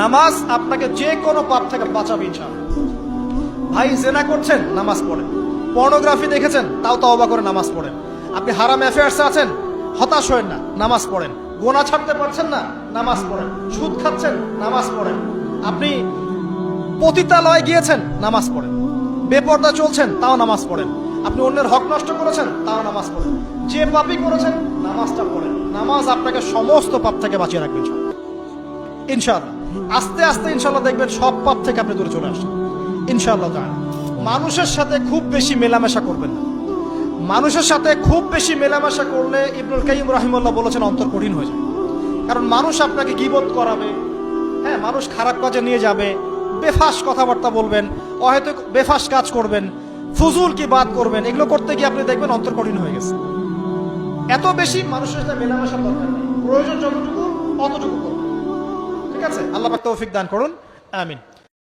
নামাজ আপনাকে যে কোনো পাপ থেকে বাঁচাবে ভাই, জেনা করছেন, নামাজ পড়েন। পর্নোগ্রাফি দেখেছেন? তাও তওবা করে নামাজ পড়েন। আপনি হারাম অ্যাফেয়ার্সে আছেন? হতাশ হয়েন না, নামাজ পড়েন। গোনা ছাড়তে পারছেন না? নামাজ পড়েন। সুদ খাচ্ছেন? নামাজ পড়েন। আপনি পতিতালয়ে গিয়েছেন? নামাজ পড়েন। বেপর্দা চলছেন? তাও নামাজ পড়েন। আপনি অন্যের হক নষ্ট করেছেন? তাও নামাজ পড়েন। যে পাপই করেছেন, নামাজটা পড়েন। নামাজ আপনাকে সমস্ত পাপ থেকে বাঁচিয়ে রাখবে ইনশাআল্লাহ। আস্তে আস্তে ইনশাআল্লাহ দেখবেন সব পাপ থেকে আপনি দূরে চলে আসছেন। ইনশাআল্লাহ তাআলা। মানুষের সাথে খুব বেশি মেলামেশা করবেন না। মানুষের সাথে খুব বেশি মেলামেশা করলে ইবনুল কাইম রাহিমুল্লাহ বলেছেন অন্তর কঠিন হয়ে যায়। কারণ মানুষ আপনাকে গিবত করাবে হ্যাঁ মানুষ খারাপ কাজে নিয়ে যাবে, বেফাস কথাবার্তা বলবেন হয়তো বেফাস কাজ করবেন, ফুজুল কি বাদ করবেন, এগুলো করতে গিয়ে আপনি দেখবেন অন্তর কঠিন হয়ে গেছে। এত বেশি মানুষের সাথে মেলামেশা নেই। প্রয়োজন যতটুকু, অতটুকু করুন আছে? আল্লাহ তৌফিক দান করুন। আমিন।